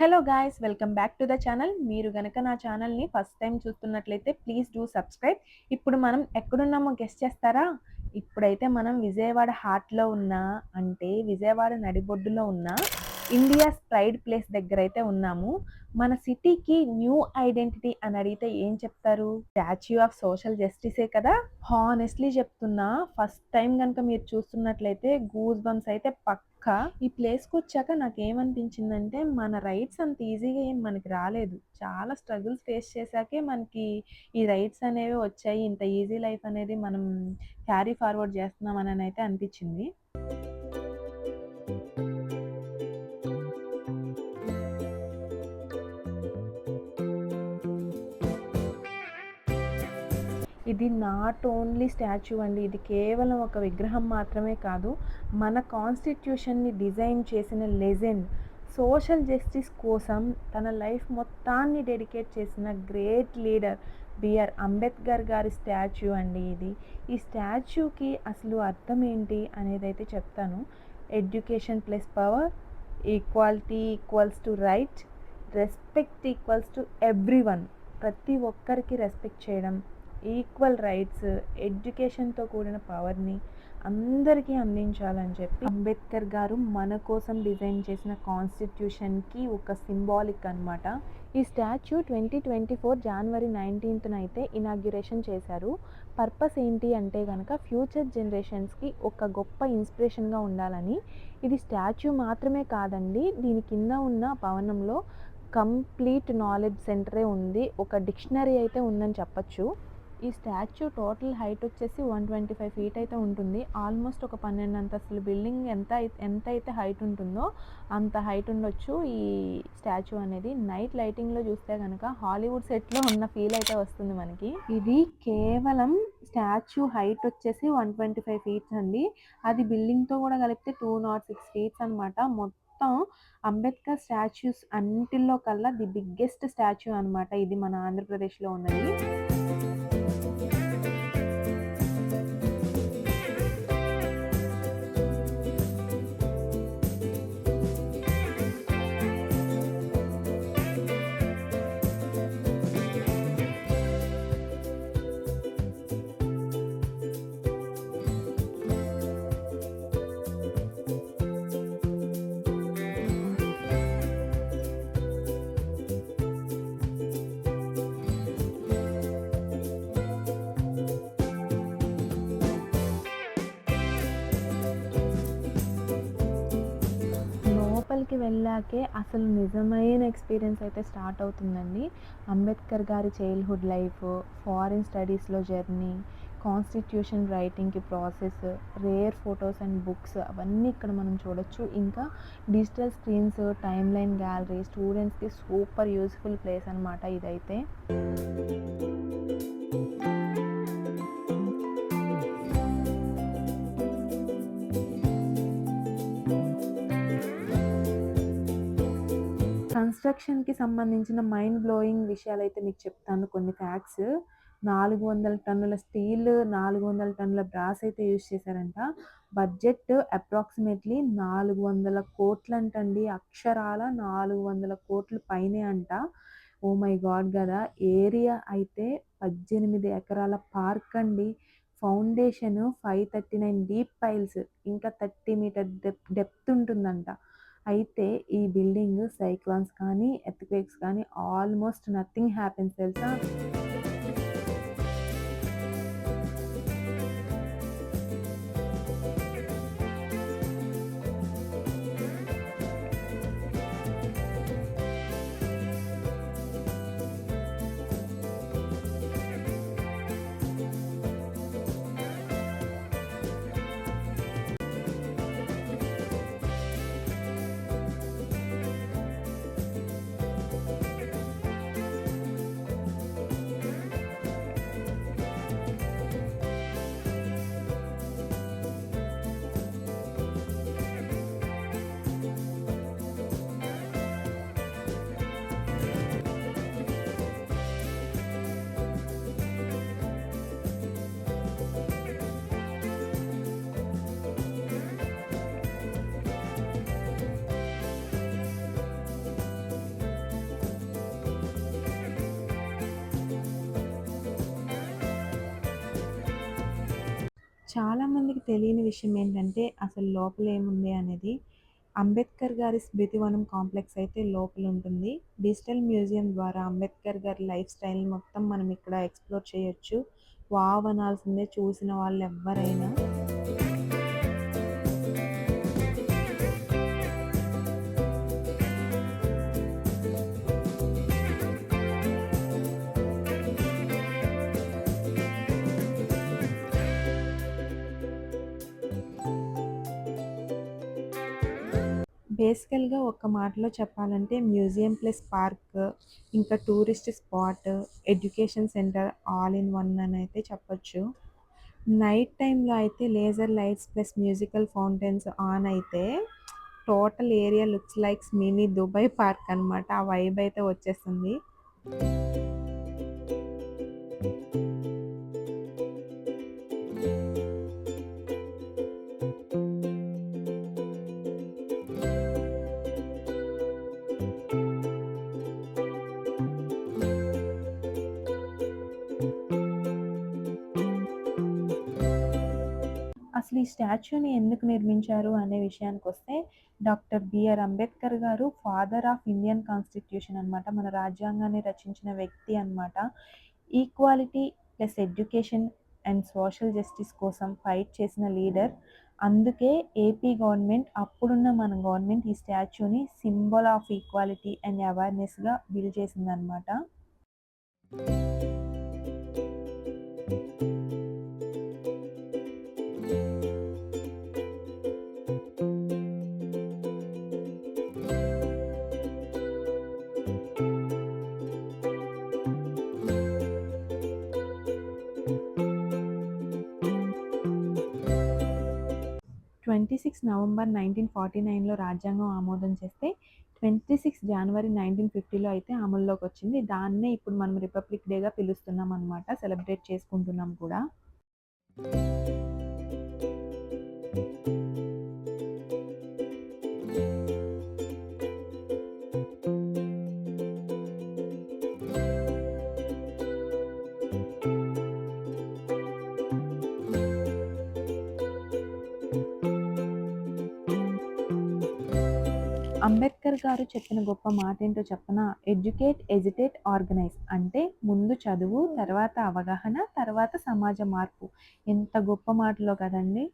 Hello guys welcome back to the channel మీరు గనక నా ఛానల్ని ఫస్ట్ టైం చూస్తున్నట్లయితే ప్లీజ్ డూ సబ్స్క్రైబ్ ఇప్పుడు మనం ఎక్కడున్నామో గెస్ట్ చేస్తారా? ఇప్పుడైతే మనం విజయవాడ హార్ట్లో ఉన్న అంటే విజయవాడ నడిబొడ్డులో ఉన్న ఇండియాస్ ప్రైడ్ ప్లేస్ దగ్గర అయితే ఉన్నాము. మన సిటీకి న్యూ ఐడెంటిటీ అని అడిగితే ఏం చెప్తారు? స్టాచ్యూ ఆఫ్ సోషల్ జస్టిసే కదా? హానెస్ట్లీ చెప్తున్నా ఫస్ట్ టైం కనుక మీరు చూస్తున్నట్లయితే గూస్ బంప్స్ అయితే పక్కా. ఈ ప్లేస్కి వచ్చాక నాకు ఏమనిపించిందంటే మన రైట్స్ అంత ఈజీగా ఏం మనకి రాలేదు. చాలా స్ట్రగుల్స్ ఫేస్ చేశాకే మనకి ఈ రైట్స్ అనేవి వచ్చాయి. ఇంత ఈజీ లైఫ్ అనేది మనం క్యారీ ఫార్వర్డ్ చేస్తున్నాం అని అయితే అనిపించింది. ఇది నాట్ ఓన్లీ స్టాచ్యూ అండి. ఇది కేవలం ఒక విగ్రహం మాత్రమే కాదు మన కాన్స్టిట్యూషన్ని డిజైన్ చేసిన లెజెండ్ సోషల్ జస్టిస్ కోసం తన లైఫ్ మొత్తాన్ని డెడికేట్ చేసిన గ్రేట్ లీడర్ బిఆర్ అంబేద్కర్ గారి స్టాచ్యూ అండి ఇది. ఈ స్టాచ్యూకి అసలు అర్థం ఏంటి అనేది అయితే చెప్తాను. Education plus power equality equals to right respect equals to everyone ప్రతి ఒక్కరికి రెస్పెక్ట్ చేయడం ఈక్వల్ రైట్స్ ఎడ్యుకేషన్తో కూడిన పవర్ని అందరికీ అందించాలని చెప్పి అంబేద్కర్ గారు మన కోసం డిజైన్ చేసిన కాన్స్టిట్యూషన్కి ఒక సింబాలిక్ అనమాట ఈ statue twenty twenty four January నైన్టీన్త్న అయితే ఇనాగ్యురేషన్ చేశారు. పర్పస్ ఏంటి అంటే కనుక ఫ్యూచర్ జనరేషన్స్కి ఒక గొప్ప ఇన్స్పిరేషన్గా ఉండాలని. ఇది స్టాచ్యూ మాత్రమే కాదండి దీని కింద ఉన్న భవనంలో కంప్లీట్ నాలెడ్జ్ సెంటరే ఉంది. ఒక డిక్షనరీ అయితే ఉందని చెప్పచ్చు. ఈ స్టాచ్యూ టోటల్ హైట్ వచ్చేసి వన్ ట్వంటీ ఫైవ్ ఫీట్ అయితే ఉంటుంది. ఆల్మోస్ట్ ఒక పన్నెండు అంతస్తుల బిల్డింగ్ ఎంత ఎంత అయితే హైట్ ఉంటుందో అంత హైట్ ఉండొచ్చు. ఈ స్టాచ్యూ అనేది నైట్ లైటింగ్లో చూస్తే కనుక హాలీవుడ్ సెట్లో ఉన్న ఫీల్ అయితే వస్తుంది మనకి. ఇది కేవలం స్టాచ్యూ హైట్ వచ్చేసి వన్ ట్వంటీ ఫైవ్ ఫీట్స్ అండి. అది బిల్డింగ్తో కూడా కలిపితే టూ నాట్ సిక్స్ ఫీట్స్ అనమాట మొత్తం అంబేద్కర్ స్టాచ్యూస్ అన్నిటిలో కల్లా ది బిగ్గెస్ట్ స్టాచ్యూ అనమాట ఇది మన ఆంధ్రప్రదేశ్లో ఉన్నది. లోపలికి వెళ్ళాకే అసలు నిజమైన ఎక్స్పీరియన్స్ అయితే స్టార్ట్ అవుతుందండి. అంబేద్కర్ గారి చైల్డ్హుడ్ లైఫ్ ఫారిన్ స్టడీస్లో journey constitution రైటింగ్కి process rare photos and books అవన్నీ ఇక్కడ మనం చూడొచ్చు. ఇంకా digital screens timeline gallery స్టూడెంట్స్కి సూపర్ యూస్ఫుల్ ప్లేస్ అనమాట ఇదైతే. కన్స్ట్రక్షన్కి సంబంధించిన మైండ్ బ్లోయింగ్ విషయాలు అయితే మీకు చెప్తాను. కొన్ని ఫ్యాక్ట్స్. నాలుగు వందల టన్నుల స్టీల్ నాలుగు వందల టన్నుల బ్రాస్ అయితే యూజ్ చేశారంట. బడ్జెట్ అప్రాక్సిమేట్లీ నాలుగు వందల కోట్లు అంటండి అక్షరాల నాలుగు వందల కోట్లు పైనే అంట. ఓ మై గాడ్ కదా ఏరియా అయితే పద్దెనిమిది ఎకరాల పార్క్ అండి. Foundation five thirty nine deep piles. ఇంకా థర్టీ మీటర్ డెప్ డెప్త్ ఉంటుందంట. అయితే ఈ బిల్డింగ్ సైక్లాన్స్ కానీ ఎర్త్క్వేక్స్ కానీ ఆల్మోస్ట్ నథింగ్ హ్యాపెన్స్ తెలుసా? చాలామందికి తెలియని విషయం ఏంటంటే అసలు లోపల ఏముంది అనేది. అంబేద్కర్ గారి స్మృతివనం కాంప్లెక్స్ అయితే లోపల ఉంటుంది. డిజిటల్ మ్యూజియం ద్వారా అంబేద్కర్ గారి లైఫ్ స్టైల్ మొత్తం మనం ఇక్కడ ఎక్స్‌ప్లోర్ చేయొచ్చు. వావ్! అనాల్సిందే చూసిన ఎవరైనా బేసికల్‌గా ఒక్క మాటలో చెప్పాలంటే మ్యూజియం ప్లస్ పార్క్, ఇంకా tourist spot, education centre all in one అని అయితే చెప్పొచ్చు. నైట్ టైంలో అయితే laser lights plus musical fountains on అయితే total area looks likes mini Dubai park అనమాట. ఆ వైబ్ అయితే వచ్చేస్తుంది. అసలు ఈ స్టాచ్యూని ఎందుకు నిర్మించారు అనే విషయానికి వస్తే డాక్టర్ బిఆర్ అంబేద్కర్ గారు ఫాదర్ ఆఫ్ ఇండియన్ కాన్స్టిట్యూషన్ అనమాట. మన రాజ్యాంగాన్ని రచించిన వ్యక్తి అనమాట. Equality plus education and social justice కోసం ఫైట్ చేసిన లీడర్. అందుకే ఏపీ గవర్నమెంట్ అప్పుడున్న మన గవర్నమెంట్ ఈ స్టాచ్యూని సింబల్ ఆఫ్ ఈక్వాలిటీ అండ్ అవేర్‌నెస్‌గా బిల్డ్ చేసిందనమాట. Twenty six November nineteen forty నైన్‌లో రాజ్యాంగం ఆమోదం చేస్తే, 26 జనవరి 1950లో అయితే అమల్లోకి వచ్చింది. దాన్నే ఇప్పుడు మనం రిపబ్లిక్ డేగా పిలుస్తున్నాం అనమాట. సెలబ్రేట్ చేసుకుంటున్నాం కూడా. అంబేద్కర్ గారు చెప్పిన గొప్ప మాటేంటో చెప్పనా? ఎడ్యుకేట్, ఎజిటేట్, ఆర్గనైజ్ అంటే ముందు చదువు, తర్వాత అవగాహన, తర్వాత సమాజ మార్పు. ఎంత గొప్ప మాటలో కదండీ!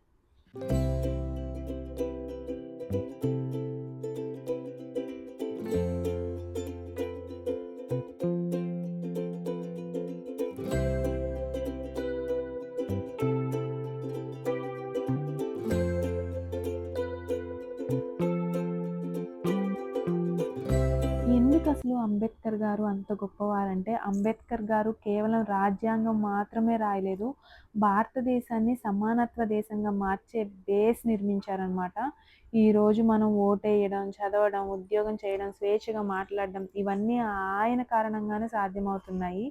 ఎందుకసలు అంబేద్కర్ గారు అంత గొప్పవారంటే, అంబేద్కర్ గారు కేవలం రాజ్యాంగం మాత్రమే రాయలేదు. భారతదేశాన్ని సమానత్వ దేశంగా మార్చే బేస్ నిర్మించారనమాట. ఈరోజు మనం ఓటేయడం, చదవడం, ఉద్యోగం చేయడం, స్వేచ్ఛగా మాట్లాడడం ఇవన్నీ ఆయన కారణంగానే సాధ్యమవుతున్నాయి.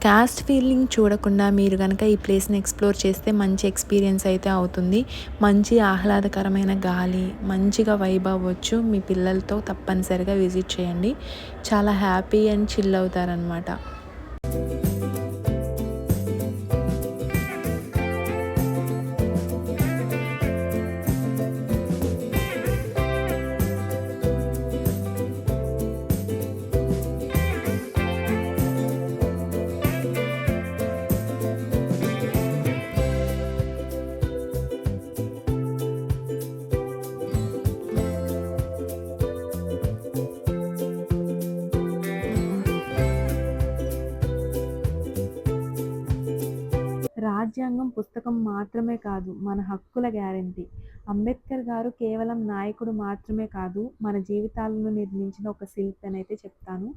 క్యాస్ట్ ఫీలింగ్ చూడకుండా మీరు కనుక ఈ ప్లేస్‌ని ఎక్స్‌ప్లోర్ చేస్తే మంచి ఎక్స్‌పీరియన్స్ అయితే అవుతుంది. మంచి ఆహ్లాదకరమైన గాలి, మంచిగా వైబ్ అవ్వచ్చు. మీ పిల్లలతో తప్పనిసరిగా విజిట్ చేయండి. చాలా హ్యాపీ అండ్ చిల్ అవుతారనమాట. రాజ్యాంగం పుస్తకం మాత్రమే కాదు, మన హక్కుల గ్యారంటీ. అంబేద్కర్ గారు కేవలం నాయకుడు మాత్రమే కాదు, మన జీవితాలను నిర్మించిన ఒక శిల్పి అనైతే చెప్తాను.